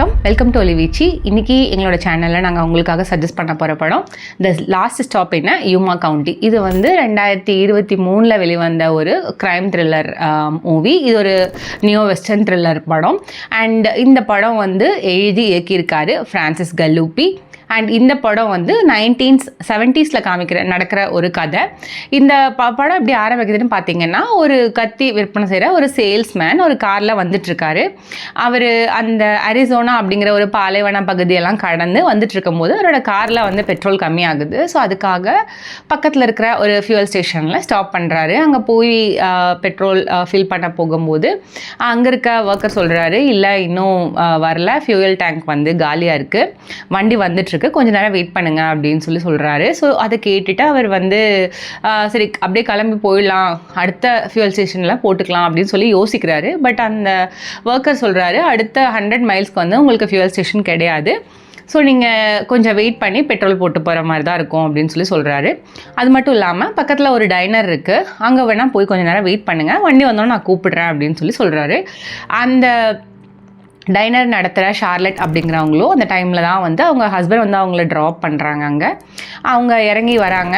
வணக்கம். Welcome to ஒலிவீச்சி இன்றைக்கி எங்களோட சேனலில் நாங்கள் உங்களுக்காக சஜஸ்ட் பண்ண போகிற படம் த லாஸ்ட் ஸ்டாப் என்ன? யூமா கவுண்டி இது வந்து ரெண்டாயிரத்தி இருபத்தி மூணில் வெளிவந்த ஒரு க்ரைம் த்ரில்லர் மூவி இது ஒரு நியோ வெஸ்டர்ன் த்ரில்லர் படம். அண்ட் இந்த படம் வந்து எழுதி இயக்கியிருக்காரு ஃப்ரான்சிஸ் கல்லூப்பி அண்ட் இந்த படம் வந்து நைன்டீன்ஸ் செவன்ட்டீஸில் காமிக்கிற நடக்கிற ஒரு கதை. இந்த ப படம் எப்படி ஆரம்பிக்குதுன்னு பார்த்தீங்கன்னா ஒரு கத்தி விற்பனை செய்கிற ஒரு சேல்ஸ்மேன் ஒரு காரில் வந்துட்டுருக்காரு. அவர் அந்த அரிசோனா அப்படிங்கிற ஒரு பாலைவன பகுதியெல்லாம் கடந்து வந்துட்டு இருக்கும்போது அவரோட காரில் வந்து பெட்ரோல் கம்மியாகுது. ஸோ அதுக்காக பக்கத்தில் இருக்கிற ஒரு ஃபியூவல் ஸ்டேஷனில் ஸ்டாப் பண்ணுறாரு அங்கே போய் பெட்ரோல் ஃபில் பண்ண போகும்போது அங்கே இருக்க ஒர்க்கர் சொல்கிறாரு இல்லை இன்னும் வரல. ஃபியூயல் டேங்க் வந்து காலியாக இருக்குது வண்டி வந்துட்டுருக்கு. கொஞ்ச நேரம் வெயிட் பண்ணுங்க அப்படின்னு சொல்லி சொல்கிறாரு ஸோ அதை கேட்டுட்டு அவர் வந்து சரி அப்படியே கிளம்பி போயிடலாம். அடுத்த ஃபியூயல் ஸ்டேஷனில் போட்டுக்கலாம் அப்படின்னு சொல்லி யோசிக்கிறாரு. பட் அந்த ஒர்க்கர் சொல்கிறாரு அடுத்த ஹண்ட்ரட் மைல்ஸ்க்கு வந்து உங்களுக்கு ஃபியூயல் ஸ்டேஷன் கிடையாது. ஸோ நீங்கள் கொஞ்சம் வெயிட் பண்ணி பெட்ரோல் போட்டு போகிற மாதிரி தான் இருக்கும் அப்படின்னு சொல்லி சொல்கிறாரு அது மட்டும் இல்லாமல் பக்கத்தில் ஒரு டைனர் இருக்குது அங்கே வேணால் போய் கொஞ்சம் நேரம் வெயிட் பண்ணுங்கள் வண்டி வந்தோன்னே நான் கூப்பிடுறேன் அப்படின்னு சொல்லி சொல்கிறாரு அந்த டைனர் நடத்துகிற ஷார்லெட் அப்படிங்கிறவங்களும் அந்த டைமில் தான் வந்து அவங்க ஹஸ்பண்ட் வந்து அவங்கள ட்ராப் பண்ணுறாங்க அங்கே. அவங்க இறங்கி வராங்க.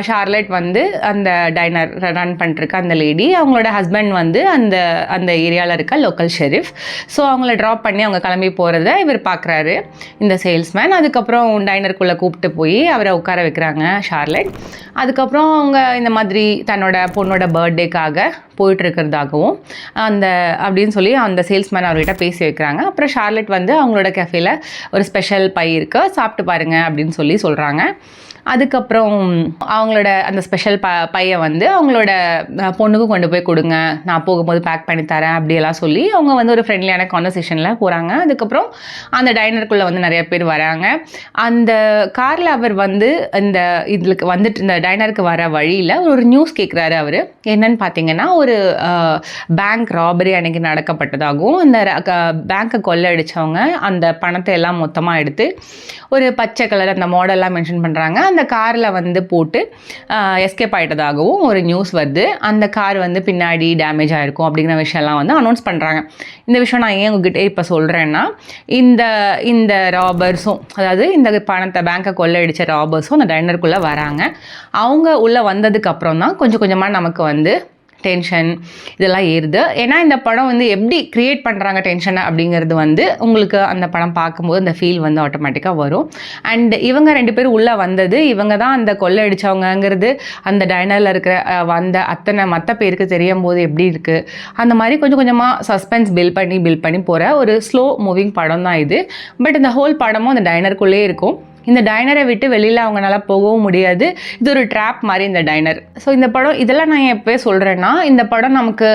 ஷார்லெட் வந்து அந்த டைனர் ரன் பண்ணிருக்க அந்த லேடி அவங்களோட ஹஸ்பண்ட் வந்து அந்த அந்த ஏரியாவில் இருக்க லோக்கல் ஷெரீஃப் ஸோ அவங்கள ட்ராப் பண்ணி அவங்க கிளம்பி போகிறத இவர் பார்க்குறாரு இந்த சேல்ஸ்மேன் அதுக்கப்புறம் டைனருக்குள்ளே கூப்பிட்டு போய் அவரை உட்கார வைக்கிறாங்க ஷார்லெட் அதுக்கப்புறம் அவங்க இந்த மாதிரி தன்னோட பொண்ணோட பர்த்டேக்காக போயிட்டு இருக்கிறதாகவும் அந்த அப்படின்னு சொல்லி அந்த சேல்ஸ்மேன் அவர்கிட்ட பேசி வைக்கிறாங்க. அப்புறம் ஷார்லெட் வந்து அவங்களோட கஃபேல ஒரு ஸ்பெஷல் பை இருக்கு. சாப்பிட்டு பாருங்க அப்படின்னு சொல்லி சொல்கிறாங்க அதுக்கப்புறம் அவங்களோட அந்த ஸ்பெஷல் ப பையை வந்து அவங்களோட பொண்ணுக்கும் பொண்ணுக்கு கொண்டு போய் கொடுங்க. நான் போகும்போது பேக் பண்ணி தரேன் அப்படியெல்லாம் சொல்லி அவங்க வந்து ஒரு ஃப்ரெண்ட்லியான கான்வர்சேஷனில் போகிறாங்க அதுக்கப்புறம் அந்த டைனருக்குள்ளே வந்து நிறைய பேர் வராங்க. அந்த காரில் அவர் வந்து இந்த இதுக்கு வந்துட்டு இந்த டைனருக்கு வர வழியில் ஒரு நியூஸ் கேட்குறாரு அவர். என்னன்னு பார்த்தீங்கன்னா ஒரு பேங்க் ராபரி அன்னைக்கு நடக்கப்பட்டதாகவும் அந்த பேங்க்கை கொள்ளடிச்சவங்க அந்த பணத்தை எல்லாம் மொத்தமாக எடுத்து ஒரு பச்சை கலர் அந்த மாடல்லாம் மென்ஷன் பண்ணுறாங்க அந்த காரில் வந்து போட்டு எஸ்கேப் ஆகிட்டதாகவும் ஒரு நியூஸ் வருது. அந்த கார் வந்து பின்னாடி டேமேஜ் ஆகிருக்கும் அப்படிங்கிற விஷயம்லாம் வந்து அனௌன்ஸ் பண்ணுறாங்க இந்த விஷயம் நான் ஏன் உங்ககிட்ட இப்போ சொல்கிறேன்னா இந்த இந்த ராபர்ஸும் அதாவது இந்த பணத்தை பேங்க்கை கொள்ளையடிச்ச ராபர்ஸும் அந்த டைனருக்குள்ளே வராங்க. அவங்க உள்ளே வந்ததுக்கப்புறம் தான் கொஞ்சம் கொஞ்சமாக நமக்கு வந்து டென்ஷன் இதெல்லாம் ஏறுது. ஏன்னா இந்த படம் வந்து எப்படி க்ரியேட் பண்ணுறாங்க டென்ஷனை அப்படிங்கிறது வந்து உங்களுக்கு அந்த படம் பார்க்கும்போது அந்த ஃபீல் வந்து ஆட்டோமேட்டிக்காக வரும். அண்ட் இவங்க ரெண்டு பேரும் உள்ளே வந்தது இவங்க தான் அந்த கொள்ளை அடித்தவங்கங்கிறது அந்த டைனரில் இருக்கிற வந்த அத்தனை மற்ற பேருக்கு தெரியும் போது எப்படி இருக்குது அந்த மாதிரி கொஞ்சம் கொஞ்சமாக சஸ்பென்ஸ் பில் பண்ணி பில் பண்ணி போகிற ஒரு ஸ்லோ மூவிங் படம் தான் இது. பட் இந்த ஹோல் படமும் அந்த டைனருக்குள்ளே இருக்கும். இந்த டைனரை விட்டு வெளியில் அவங்களால போகவும் முடியாது. இது ஒரு ட்ராப் மாதிரி இந்த டைனர் ஸோ இந்த படம் இதெல்லாம் நான் எப்போ சொல்கிறேன்னா இந்த படம் நமக்கு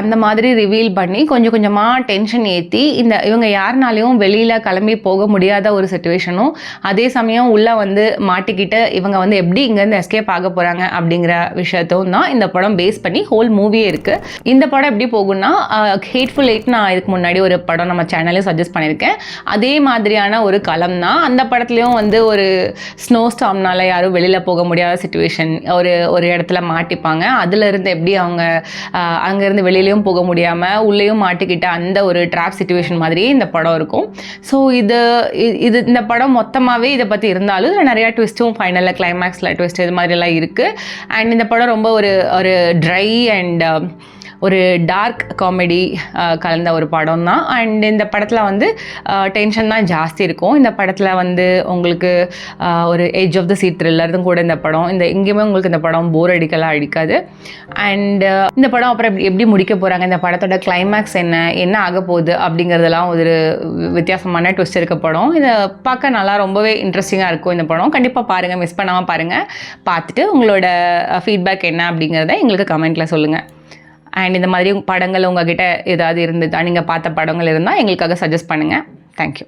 அந்த மாதிரி ரிவீல் பண்ணி கொஞ்சம் கொஞ்சமாக டென்ஷன் ஏற்றி இந்த இவங்க யாருனாலையும் வெளியில் கிளம்பி போக முடியாத ஒரு சுச்சுவேஷனும் அதே சமயம் உள்ளே வந்து மாட்டிக்கிட்டு இவங்க வந்து எப்படி இங்கேருந்து எஸ்கேப் ஆக போகிறாங்க அப்படிங்கிற விஷயத்தும் தான் இந்த படம் பேஸ் பண்ணி ஹோல் மூவியே இருக்குது இந்த படம் எப்படி போகும்னா ஹேட்ஃபுல் எயிட் நான் இதுக்கு முன்னாடி ஒரு படம் நம்ம சேனலே சஜஸ்ட் பண்ணியிருக்கேன். அதே மாதிரியான ஒரு களம் தான். அந்த படத்துலையும் வந்து ஒரு ஸ்னோ ஸ்டாம்னால யாரும் வெளியில் போக முடியாத சுச்சுவேஷன் ஒரு ஒரு இடத்துல மாட்டிப்பாங்க. அதுலேருந்து எப்படி அவங்க அங்கேருந்து வெளியிலையும் போக முடியாமல் உள்ளேயும் மாட்டிக்கிட்ட அந்த ஒரு ட்ராப் சுச்சுவேஷன் மாதிரியே இந்த படம் இருக்கும். ஸோ இது இது இந்த படம் மொத்தமாகவே இதை பற்றி இருந்தாலும் இதில் நிறையா ட்விஸ்ட்டும் ஃபைனலில் கிளைமேக்ஸில் ட்விஸ்ட் இது மாதிரிலாம் இருக்குது அண்ட் இந்த படம் ரொம்ப ஒரு ஒரு ட்ரை அண்ட் ஒரு டார்க் காமெடி கலந்த ஒரு படம் தான் அண்ட் இந்த படத்தில் வந்து டென்ஷன் தான் ஜாஸ்தி இருக்கும். இந்த படத்தில் வந்து உங்களுக்கு ஒரு ஏஜ் ஆஃப் த சீட் த்ரில்லர்தும் கூட இந்த படம் இந்த எங்கேயுமே உங்களுக்கு இந்த படம் போர் அடிக்கலாம் அடிக்காது. அண்ட் இந்த படம் அப்புறம் எப்படி- எப்படி முடிக்க போகிறாங்க இந்த படத்தோட கிளைமேக்ஸ் என்ன? என்ன ஆக போகுது? அப்படிங்கிறதெல்லாம் ஒரு வித்தியாசமான ட்விஸ்ட் இருக்க படம். இதை பார்க்க நல்லா ரொம்பவே இன்ட்ரெஸ்டிங்காக இருக்கும் இந்த படம். கண்டிப்பாக பாருங்கள் மிஸ் பண்ணாமல் பாருங்கள் பார்த்துட்டு உங்களோட ஃபீட்பேக் என்ன அப்படிங்கிறத எங்களுக்கு கமெண்ட்டில் சொல்லுங்கள் அண்ட் இந்த மாதிரி படங்கள் உங்ககிட்ட ஏதாவது இருந்ததா? நீங்கள் பார்த்த படங்கள் இருந்தால் எங்களுக்காக சஜஸ்ட் பண்ணுங்கள் தேங்க்யூ